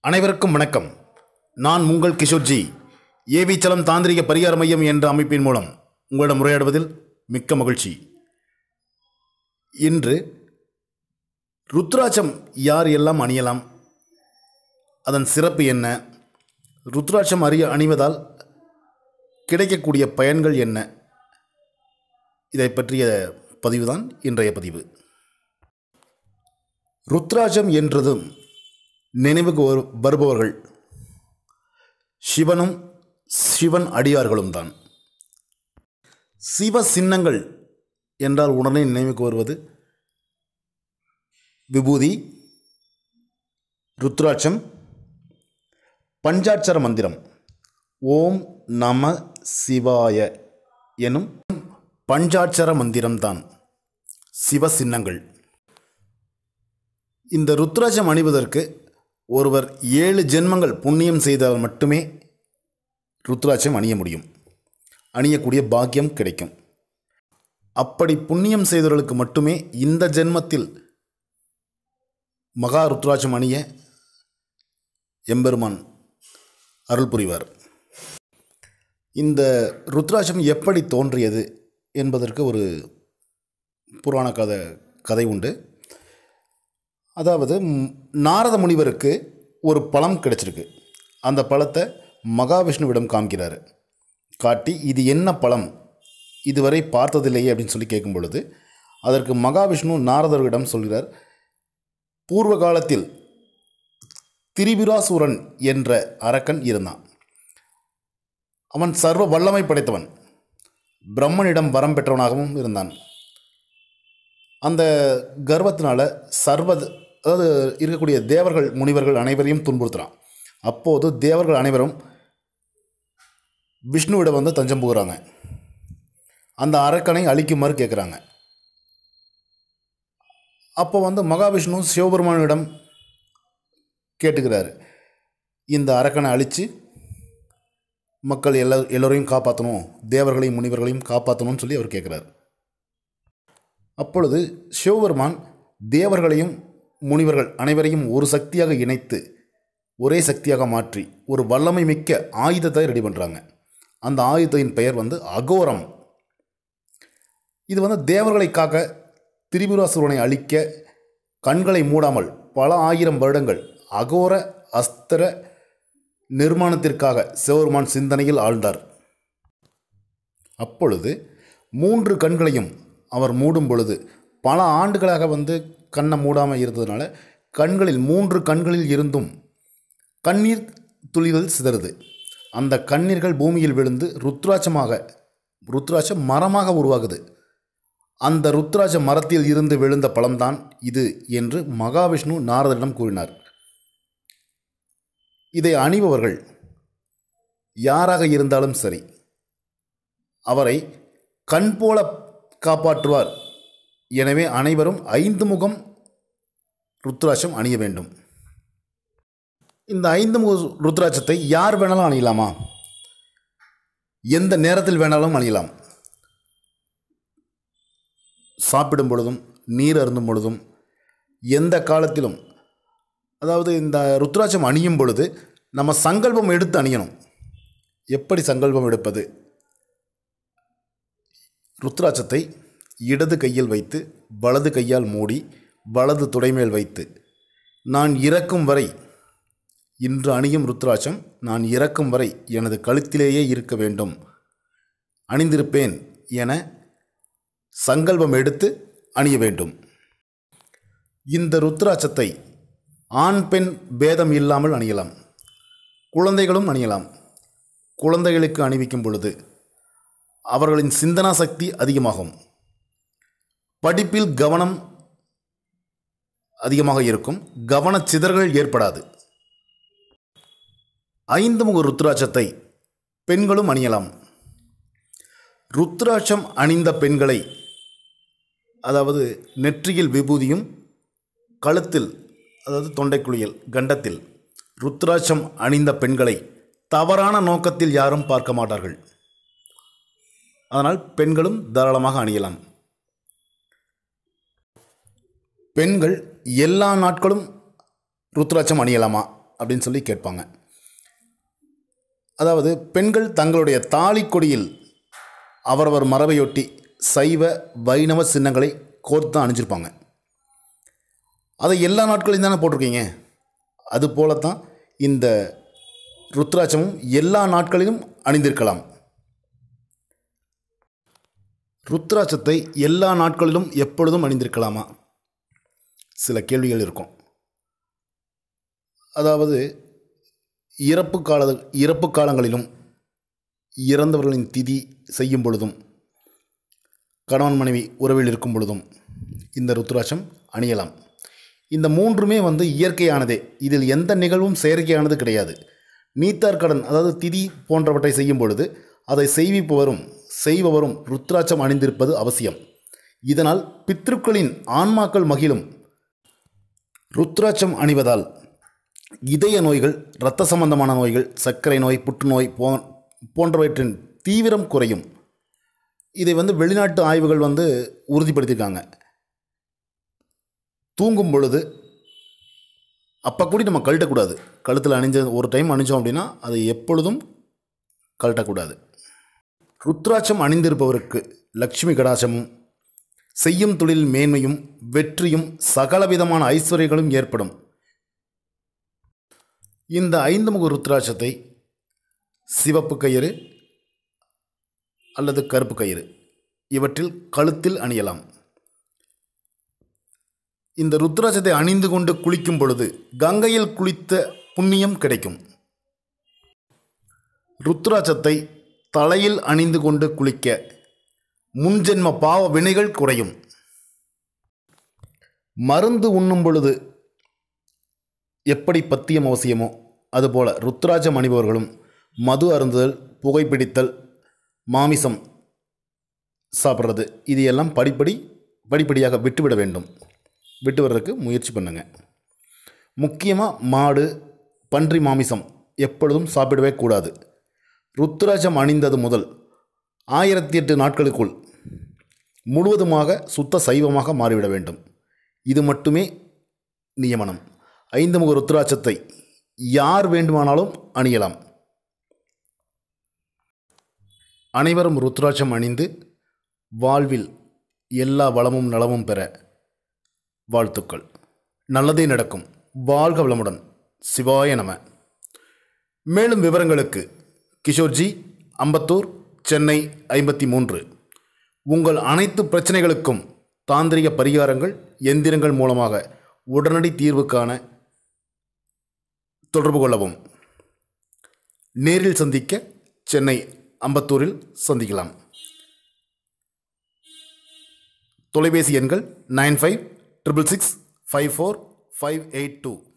அனைவருக்கும் வணக்கம். நான் உங்கள் கிஷோர்ஜி ஏவி சலம் தாந்திரிக பரிகார மையம் என்ற அமைப்பின் மூலம் உங்களிடம் உரையாடுவதில் மிக்க மகிழ்ச்சி. இன்று ருத்ராட்சம் யார் எல்லாம் அணியலாம்? அதன் சிறப்பு என்ன? ருத்ராட்சம் அறிய அணிவதால் கிடைக்கக்கூடிய பயன்கள் என்ன? இதை பற்றிய பதிவுதான் இன்றைய பதிவு. ருத்ராட்சம் என்றதும் நினைவுக்கு வருபவர்கள். சிவனும் சிவன் அடியார்களும் தான். சிவ சின்னங்கள் என்றால் உடனே நினைவுக்கு வருவது விபூதி ருத்ராட்சம் பஞ்சாட்சர மந்திரம். ஓம் நம சிவாய எனும் பஞ்சாட்சர மந்திரம்தான் சிவ சின்னங்கள். இந்த ருத்ராட்சம் அணிவதற்கு ஒருவர் ஏழு ஜென்மங்கள் புண்ணியம் செய்தால் மட்டுமே ருத்ராட்சம் அணிய முடியும். அணியக்கூடிய பாக்கியம் கிடைக்கும். அப்படி புண்ணியம் செய்தவர்களுக்கு மட்டுமே இந்த ஜென்மத்தில் மகா ருத்ராட்சம் அணிய எம்பெருமான் அருள் புரிவார். இந்த ருத்ராட்சம் எப்படி தோன்றியது என்பதற்கு ஒரு புராண கதை கதை உண்டு. அதாவது நாரத முனிவருக்கு ஒரு பழம் கிடைச்சிருக்கு. அந்த பழத்தை மகாவிஷ்ணுவிடம் காமிக்கிறார் காட்டி இது என்ன பழம் இதுவரை பார்த்ததில்லையே அப்படின்னு சொல்லி கேட்கும் பொழுது அதற்கு மகாவிஷ்ணு நாரதர்களிடம் சொல்கிறார் பூர்வ காலத்தில் திரிபுராசூரன் என்ற அரக்கன் இருந்தான். அவன் சர்வ வல்லமை படைத்தவன். பிரம்மனிடம் வரம் பெற்றவனாகவும் இருந்தான். அந்த கர்வத்தினால சர்வ அதாவது இருக்கக்கூடிய தேவர்கள் முனிவர்கள் அனைவரையும் துன்புறுத்துகிறான் அப்போது தேவர்கள் அனைவரும் விஷ்ணுவிடம் வந்து தஞ்சம் போகிறாங்க. அந்த அரக்கனை அழிக்குமாறு கேட்குறாங்க அப்போ வந்து மகாவிஷ்ணு சிவபெருமானிடம் கேட்டுக்கிறாரு. இந்த அரக்கனை அழித்து மக்கள் எல்லா எல்லோரையும் காப்பாற்றணும் தேவர்களையும் முனிவர்களையும் காப்பாற்றணும்னு சொல்லி அவர் கேட்குறாரு அப்பொழுது சிவபெருமான் தேவர்களையும் முனிவர்கள் அனைவரையும் ஒரு சக்தியாக இணைத்து ஒரே சக்தியாக மாற்றி ஒரு வல்லமை மிக்க ஆயுதத்தை ரெடி பண்ணுறாங்க அந்த ஆயுதத்தின் பெயர் வந்து அகோரம். இது வந்து தேவர்களை காக்க திரிபுராசுரனை அழிக்க கண்களை மூடாமல் பல ஆயிரம் வருடங்கள் அகோர அஸ்திர நிர்மாணத்திற்காக சிவபெருமான் சிந்தனையில் ஆழ்ந்தார். அப்பொழுது மூன்று கண்களையும் அவர் மூடும் பொழுது பல ஆண்டுகளாக வந்து கண்ணை மூடாமல் இருந்ததுனால கண்களில் மூன்று கண்களில் இருந்தும் கண்ணீர் துளிகள் சிதறுது. அந்த கண்ணீர்கள் பூமியில் விழுந்து ருத்ராட்சமாக ருத்ராட்சம் மரமாக உருவாகுது. அந்த ருத்ராட்ச மரத்தில் இருந்து விழுந்த பழம்தான் இது என்று மகாவிஷ்ணு நாரதரிடம் கூறினார். இதை அணிபவர்கள் யாராக இருந்தாலும் சரி அவரை கண் போல காப்பாற்றுவார் எனவே அனைவரும் ஐந்து முகம் ருத்ராட்சம் அணிய வேண்டும். இந்த ஐந்து முக ருத்ராட்சத்தை யார் வேணாலும் அணியலாமா? எந்த நேரத்தில் வேணாலும் அணியலாம். சாப்பிடும் பொழுதும் நீர் அருந்தும் பொழுதும் எந்த காலத்திலும் அதாவது இந்த ருத்ராட்சம் அணியும் பொழுது நம்ம சங்கல்பம் எடுத்து அணியணும். எப்படி சங்கல்பம் எடுப்பது? ருத்ராட்சத்தை இடது கையில் வைத்து வலது கையால் மூடி வலது துடைமேல் வைத்து. நான் இறக்கும் வரை இன்று அணியும் ருத்ராட்சம் நான் இறக்கும் வரை எனது கழுத்திலேயே இருக்க வேண்டும். அணிந்திருப்பேன் என சங்கல்பம் எடுத்து அணிய வேண்டும். இந்த ருத்ராட்சத்தை ஆண் பெண் பேதம் இல்லாமல் அணியலாம். குழந்தைகளும் அணியலாம். குழந்தைகளுக்கு அணிவிக்கும் பொழுது அவர்களின் சிந்தனா சக்தி அதிகமாகும். படிப்பில் கவனம் அதிகமாக இருக்கும். கவனச் ஏற்படாது. ஐந்து முக ருத்ராட்சத்தை பெண்களும் அணியலாம். ருத்ராட்சம் அணிந்த பெண்களை அதாவது நெற்றியில் விபூதியும் கழுத்தில் அதாவது தொண்டைக்குழியில் கண்டத்தில் ருத்ராட்சம் அணிந்த பெண்களை தவறான நோக்கத்தில் யாரும் பார்க்க மாட்டார்கள். அதனால் பெண்களும் தாராளமாக அணியலாம். பெண்கள் எல்லா நாட்களும் ருத்ராட்சம் அணியலாமா அப்படின்னு சொல்லி கேட்பாங்க. அதாவது பெண்கள் தங்களுடைய தாலி கொடியில் அவரவர் மரபையொட்டி சைவ வைணவ சின்னங்களை கோர்த்து தான் அணிஞ்சிருப்பாங்க. அதை எல்லா நாட்களையும் தானே போட்டிருக்கீங்க? அது போலத்தான் இந்த ருத்ராட்சமும் எல்லா நாட்களிலும் அணிந்திருக்கலாம். ருத்ராட்சத்தை எல்லா நாட்களிலும் எப்பொழுதும் அணிந்திருக்கலாமா? சில கேள்விகள் இருக்கும். அதாவது இறப்பு கால இறப்பு காலங்களிலும் இறந்தவர்களின் திதி செய்யும் பொழுதும் கணவன் மனைவி உறவில் இருக்கும் பொழுதும் இந்த ருத்ராட்சம் அணியலாம். இந்த மூன்றுமே வந்து இயற்கையானதே. இதில் எந்த நிகழ்வும் செயற்கையானது கிடையாது. நீத்தார் கடன் அதாவது திதி போன்றவற்றை செய்யும் பொழுது அதை செய்விப்பவரும் செய்பவரும் ருத்ராட்சம் அணிந்திருப்பது அவசியம். இதனால் பித்ருக்களின் ஆன்மாக்கள் மகிழும். ருத்ராட்சம் அணிவதால் இதய நோய்கள் இரத்த சம்பந்தமான நோய்கள் சர்க்கரை நோய் புற்றுநோய் போ போன்றவற்றின் தீவிரம் குறையும். இதை வந்து வெளிநாட்டு ஆய்வுகள் வந்து உறுதிப்படுத்தியிருக்காங்க. தூங்கும் பொழுது அப்போ கூடி நம்ம கழட்டக்கூடாது. கழுத்தில் அணிஞ்ச ஒரு டைம் அணிஞ்சோம் அப்படின்னா அதை எப்பொழுதும் கழட்டக்கூடாது. ருத்ராட்சம் அணிந்திருப்பவருக்கு லக்ஷ்மி கடாசமும் செய்யும் தொழில் மேன்மையும் வெற்றியும் சகலவிதமான ஐஸ்வர்யங்களும் ஏற்படும். இந்த ஐந்து முக ருத்ராட்சத்தை சிவப்பு கயிறு அல்லது கருப்பு கயிறு இவற்றில் கழுத்தில் அணியலாம். இந்த ருத்ராட்சத்தை அணிந்து கொண்டு குளிக்கும் பொழுது கங்கையில் குளித்த புண்ணியம் கிடைக்கும். ருத்ராட்சத்தை தலையில் அணிந்து கொண்டு குளிக்க முன்ஜென்ம பாவ வினைகள் குறையும். மருந்து உண்ணும் பொழுது எப்படி பத்தியம் அவசியமோ அதுபோல் ருத்ராஜம் அணிபவர்களும் மது அருந்துதல் புகைப்பிடித்தல் மாமிசம் சாப்பிட்றது இது எல்லாம் படிப்படி படிப்படியாக விட்டுவிட வேண்டும். விட்டு வர்றதுக்கு முயற்சி பண்ணுங்க. முக்கியமாக மாடு பன்றி மாமிசம் எப்பொழுதும் சாப்பிடவே கூடாது. ருத்ராஜம் அணிந்தது முதல் ஆயிரத்தி எட்டு நாட்களுக்குள் முழுவதுமாக சுத்த சைவமாக மாறிவிட வேண்டும். இது மட்டுமே நியமனம். ஐந்து முக ருத்ராட்சத்தை யார் வேண்டுமானாலும் அணியலாம். அனைவரும் ருத்ராட்சம் அணிந்து வாழ்வில் எல்லா வளமும் நலமும் பெற வாழ்த்துக்கள். நல்லதே நடக்கும். வாழ்க வளமுடன். சிவாய நம. மேலும் விவரங்களுக்கு கிஷோர்ஜி அம்பத்தூர் சென்னை ஐம்பத்தி மூன்று. உங்கள் அனைத்து பிரச்சனைகளுக்கும் தாந்திரிக பரிகாரங்கள் எந்திரங்கள் மூலமாக உடனடி தீர்வு காண தொடர்பு கொள்ளவும். நேரில் சந்திக்க சென்னை அம்பத்தூரில் சந்திக்கலாம். தொலைபேசி எண்கள் nine five triple six five four five eight two.